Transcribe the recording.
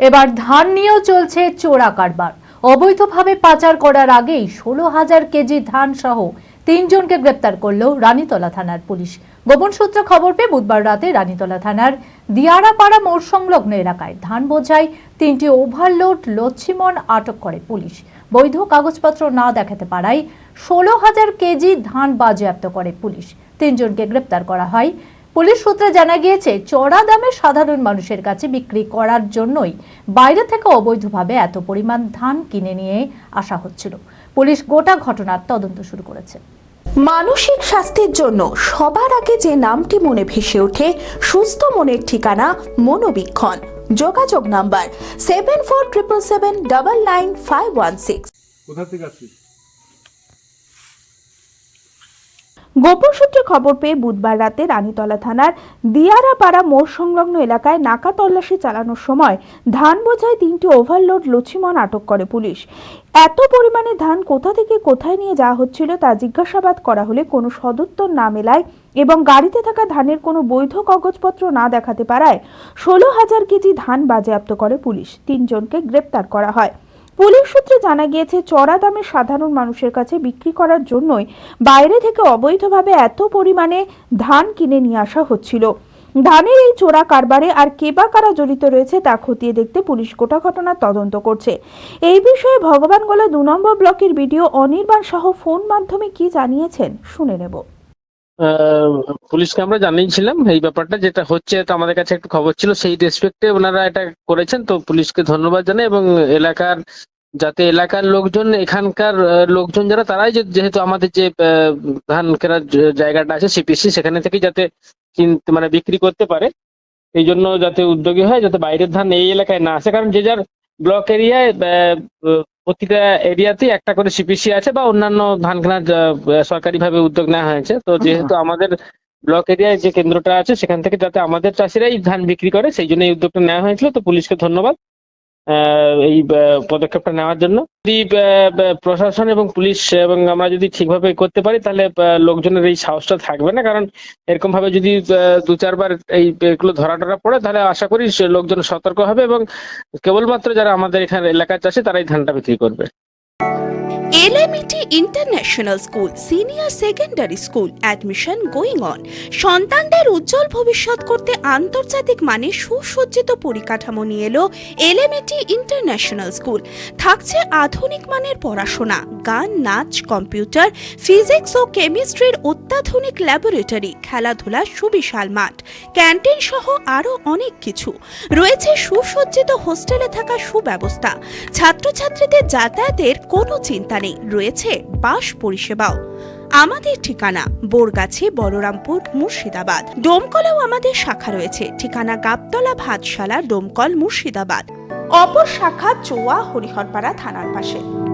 এবার ধান নিয়েও চলছে চোরা কারবার। অবৈধভাবে পাচার করার আগেই ষোলো হাজার কেজি ধান সহ তিনজনকে গ্রেপ্তার করল রানীতলা থানার পুলিশ। গোপন সূত্রে খবর পেয়ে বুধবার রাতে রানীতলা থানার দিয়ারাপাড়া মোড় সংলগ্ন এলাকায় ধান বোঝাই তিনটি ওভারলোড লচ্ছিমন আটক করে পুলিশ। বৈধ কাগজপত্র না দেখাতে পারায় ষোলো হাজার কেজি ধান বাজেয়াপ্ত করে পুলিশ। তিনজনকে গ্রেপ্তার করা হয় পুলিশ সূত্রে জানা গিয়েছে চড়া দামে সাধারণ মানুষের কাছে বিক্রি করার জন্যই বাইরে থেকে অবৈধভাবে এত পরিমাণ ধান কিনে নিয়ে আসা হচ্ছিল। পুলিশ গোটা ঘটনার তদন্ত শুরু করেছে। মানসিক স্বাস্থ্যের জন্য সবার আগে যে নামটি মনে ভেসে ওঠে সুস্থ মনের ঠিকানা মনোবীক্ষণ। যোগাযোগ number seven four triple seven double nine five one six কোথা থেকে আসছিস? গোপন সূত্রে খবর পেয়ে বুধবার রাতে রানীতলা থানার দিয়ারাপাড়া মোড় সংলগ্ন এলাকায় নাকা তল্লাশি চালানোর সময় ধান বোঝায় তিনটি ওভারলোড লক্ষ্মীমন আটক করে পুলিশ। এত পরিমাণে ধান কোথা থেকে কোথায় নিয়ে যাওয়া হচ্ছিল তা জিজ্ঞাসাবাদ করা হলে কোনো সদুত্তর না মেলায় এবং গাড়িতে থাকা ধানের কোনো বৈধ কাগজপত্র না দেখাতে পারায় ষোলো হাজার কেজি ধান বাজেয়াপ্ত করে পুলিশ। তিনজনকে গ্রেপ্তার করা হয়। পুলিশ সূত্রে জানা গিয়েছে, চড়া দামে সাধারণ মানুষের কাছে বিক্রি করার জন্যই বাইরে থেকে অবৈধভাবে এত পরিমাণে ধান কিনে নিয়ে আসা হচ্ছিল। ধানের এই চোরা কারবারে আর কে বা কারা জড়িত রয়েছে তা খতিয়ে দেখতে পুলিশ গোটা ঘটনার তদন্ত করছে। এই বিষয়ে ভগবানগোলা দু নম্বর ব্লকের ভিডিও অনির্বাণ সহ ফোন মাধ্যমে কি জানিয়েছেন শুনে নেব। পুলিশকে আমরা জানিয়েছিলাম এই ব্যাপারটা, যেটা হচ্ছে এটা আমাদের কাছে একটু খবর ছিল, সেই রেসপেক্টে ওনারা এটা করেছেন। তো পুলিশকে ধন্যবাদ জানাই এবং এলাকার, যাতে এলাকার লোকজন, এখানকার লোকজন যারা, তারাই যেহেতু আমাদের যে ধান কেনার জায়গাটা আছে সিপিসি সেখানে থেকে যাতে কিনতে মানে বিক্রি করতে পারে। এই জন্য যাতে উদ্যোগী হয়, যাতে বাইরের ধান এই এলাকায় না আসে। কারণ যে যার ব্লক এরিয়ায় প্রতিটা এরিয়াতেই একটা করে সিপিসি আছে বা অন্যান্য ধান কেনার সরকারি ভাবে উদ্যোগ নেওয়া হয়েছে। তো যেহেতু আমাদের ব্লক এরিয়ায় যে কেন্দ্রটা আছে সেখান থেকে যাতে আমাদের চাষিরাই ধান বিক্রি করে সেই জন্য এই উদ্যোগটা নেওয়া হয়েছিল। তো পুলিশকে ধন্যবাদ। এই পদক্ষেপটা নেওয়ার জন্য। যদি প্রশাসন এবং পুলিশ এবং আমরা যদি ঠিকভাবে করতে পারি, তাহলে লোকজনের এই সাহসটা থাকবে না। কারণ এরকম ভাবে যদি দু, চারবার এই এগুলো ধরা টরা পড়ে, তাহলে আশা করি লোকজন সতর্ক হবে এবং কেবলমাত্র যারা আমাদের এখানে এলাকার চাষি, তারাই ধানটা বিক্রি করবে। LMET international school senior secondary school admission going on সন্তানদের উজ্জ্বল ভবিষ্যৎ করতে আন্তর্জাতিক মানে সুসজ্জিত পরিকাঠামো নিয়ে এলো এলএমইটি ইন্টারন্যাশনাল স্কুল থাকছে আধুনিক মানের পড়াশোনা। গান, নাচ, কম্পিউটার, ফিজিক্স ও কেমিস্ট্রির অত্যাধুনিক ল্যাবরেটরি খেলাধুলা সুবিশাল মাঠ, ক্যান্টিন সহ আরও অনেক কিছু। রয়েছে সুসজ্জিত হোস্টেলে থাকা সুব্যবস্থা। ছাত্রছাত্রীদের যাতায়াতের কোনো চিন্তা নেই। রয়েছে বাস পরিষেবাও। আমাদের ঠিকানা বোরগাছি, বলরামপুর, মুর্শিদাবাদ। ডোমকলেও আমাদের শাখা রয়েছে। ঠিকানা গাবতলা ভাতশালা, ডোমকল, মুর্শিদাবাদ। অপর শাখা চোয়া, হরিহরপাড়া থানার পাশে।